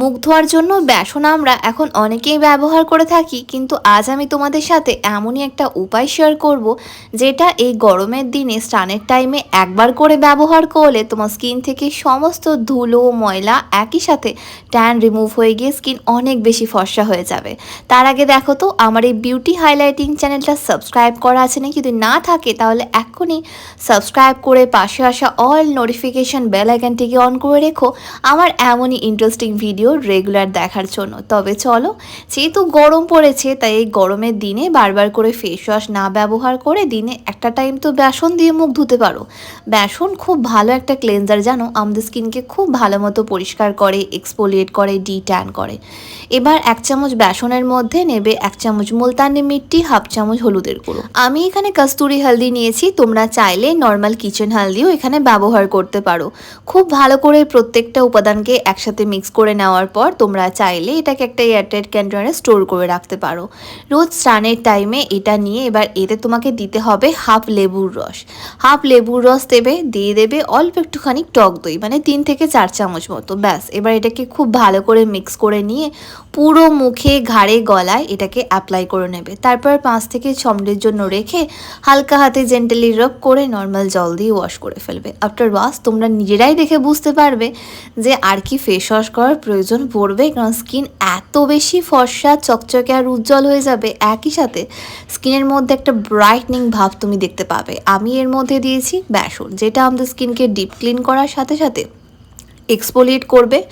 মুখ ধোয়ার জন্য বেসন আমরা এখন অনেকেই ব্যবহার করে থাকি, কিন্তু আজ আমি তোমাদের সাথে এমনই একটা উপায় শেয়ার করব, যেটা এই গরমের দিনে স্নানের টাইমে একবার করে ব্যবহার করলে তোমার স্কিন থেকে সমস্ত ধুলো, ময়লা একই সাথে ট্যান রিমুভ হয়ে গিয়ে স্কিন অনেক বেশি ফর্সা হয়ে যাবে। তার আগে দেখো তো, আমার এই বিউটি হাইলাইটিং চ্যানেলটা সাবস্ক্রাইব করা আছে নাকি? যদি না থাকে, তাহলে এক্ষুনি সাবস্ক্রাইব করে পাশে আসা অল নোটিফিকেশন বেল আইকনটিকে অন করে রেখো। আমার এমনই ইন্টারেস্টিং ভিডিও রেগুলার দেখার জন্য। তবে চলো, যেহেতু গরম পড়েছে, তাই এই গরমের দিনে বারবার করে ফেস ওয়াশ না ব্যবহার করে দিনে একটা টাইম তো বেসন দিয়ে মুখ ধুতে পারো। বেসন খুব ভালো একটা ক্লেনজার জানো? আমাদের স্কিনকে খুব ভালো মতো পরিষ্কার করে এক্সপোলিয়েট করে ডি ট্যান করে। এবার এক চামচ বেসনের মধ্যে নেবে এক চামচ মুলতানি মিট্টি, হাফ চামচ হলুদের গুঁড়ো। আমি এখানে কস্তুরি হলদি নিয়েছি, তোমরা চাইলে নর্মাল কিচেন হলদিও এখানে ব্যবহার করতে পারো। খুব ভালো করে প্রত্যেকটা উপাদানকে একসাথে মিক্স করে নেওয়ার পর তোমরা চাইলে এটাকে একটা এয়ারটাইট কন্টেনারে স্টোর করে রাখতে পারো। রোজ স্নানের টাইমে এটা নিয়ে এবার এতে তোমাকে দিতে হবে হাফ লেবুর রস। হাফ লেবুর রস দেবে, দিয়ে দেবে অল্প একটুখানি টক দই মানে তিন থেকে চার চামচ মতো, ব্যাস। এবার এটাকে খুব ভালো করে মিক্স করে নিয়ে পুরো মুখে, ঘাড়ে, গলায় এটাকে অ্যাপ্লাই করে নেবে। তারপর পাঁচ থেকে ছ মিনিটের জন্য রেখে হালকা হাতে জেন্টালি রব করে নর্মাল জল দিয়ে ওয়াশ করে ফেলবে। আফটার ওয়াশ তোমরা নিজেরাই দেখে বুঝতে পারবে যে আর কি ফেস ওয়াশ করার প্রয়োজন পড়বে, কারণ স্কিন এত বেশি ফর্সা, চকচকে আর উজ্জ্বল হয়ে যাবে একই সাথে স্কিনের মধ্যে একটা ব্রাইটনিং ভাব তুমি দেখতে পাবে। আমি এর মধ্যে দিয়েছি বেসন যেটা আমাদের স্কিনকে ডিপ ক্লিন করার সাথে সাথে এক্সপোলিয়েট করবে,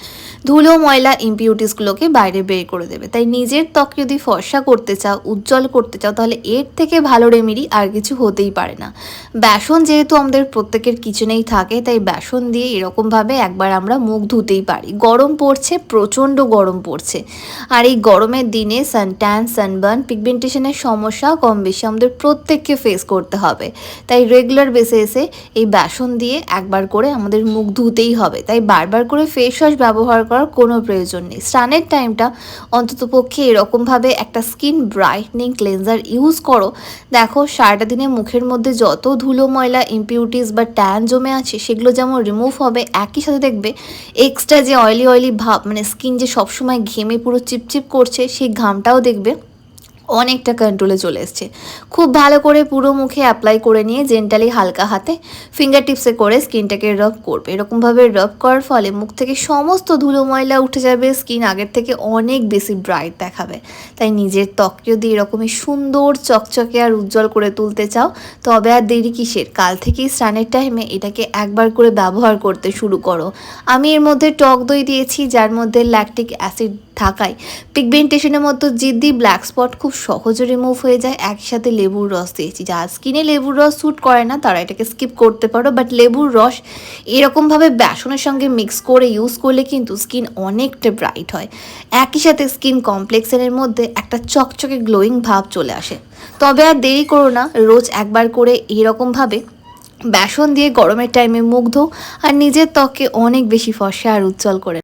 ধুলো, ময়লা ইম্পিউটিসগুলোকে বাইরে বের করে দেবে। তাই নিজের ত্বক যদি ফর্সা করতে চাও, উজ্জ্বল করতে চাও, তাহলে এর থেকে ভালো রেমেডি আর কিছু হতেই পারে না। বেসন যেহেতু আমাদের প্রত্যেকের কিচেনেই থাকে, তাই বেসন দিয়ে এরকমভাবে একবার আমরা মুখ ধুতেই পারি। গরম পড়ছে, প্রচণ্ড গরম পড়ছে। আর এই গরমের দিনে সানট্যান সানবার্ন পিগমেন্টেশনের সমস্যা কম বেশি আমাদের প্রত্যেককে ফেস করতে হবে। তাই রেগুলার বেসে এসে এই বেসন দিয়ে একবার করে আমাদের মুখ ধুতেই হবে। তাই বারবার করে ফেস ওয়াশ ব্যবহার করার কোনো প্রয়োজন নেই। স্নানের টাইমটা অন্ততপক্ষে এরকমভাবে একটা স্কিন ব্রাইটনিং ক্লেনজার ইউজ করো। দেখো, সারাটা দিনে মুখের মধ্যে যত ধুলো, ময়লা ইম্পিউরিটিস বা ট্যান জমে আছে, সেগুলো যেমন রিমুভ হবে, একই সাথে দেখবে এক্সট্রা যে অয়েলি অয়েলি ভাব মানে স্কিন যে সবসময় ঘেমে পুরো চিপচিপ করছে, সেই ঘামটাও দেখবে। অনেকটা কন্ট্রোলে চলে এসছে। খুব ভালো করে পুরো মুখে অ্যাপ্লাই করে নিয়ে জেন্টালি হালকা হাতে ফিঙ্গার টিপসে করে স্কিনটাকে রব করবে। এরকমভাবে রব করার ফলে মুখ থেকে সমস্ত ধুলো ময়লা উঠে যাবে স্কিন আগের থেকে অনেক বেশি ব্রাইট দেখাবে। তাই নিজের ত্বক যদি এরকমই সুন্দর চকচকে আর উজ্জ্বল করে তুলতে চাও, তবে আর দেরি কিসের? কাল থেকেই স্নানের টাইমে এটাকে একবার করে ব্যবহার করতে শুরু করো। আমি এর মধ্যে টক দই দিয়েছি, যার মধ্যে ল্যাকটিক অ্যাসিড থাকায়। পিগমেন্টেশনের মতো জিদ্দি ব্ল্যাক স্পট খুব সহজে রিমুভ হয়ে যায়, একসাথে লেবুর রস দিয়েছি। যার স্কিনে লেবুর রস স্যুট করে না, তারা এটাকে স্কিপ করতে পারো। বাট লেবুর রস এরকমভাবে বেসনের সঙ্গে মিক্স করে ইউজ করলে কিন্তু স্কিন অনেকটা ব্রাইট হয়। একই সাথে স্কিন কমপ্লেক্সের মধ্যে একটা চকচকে গ্লোয়িং ভাব চলে আসে। তবে আর দেরি করো না, রোজ একবার করে এরকমভাবে বেসন দিয়ে গরমের টাইমে মুগ্ধ, আর নিজের ত্বককে অনেক বেশি ফর্সা আর উজ্জ্বল করে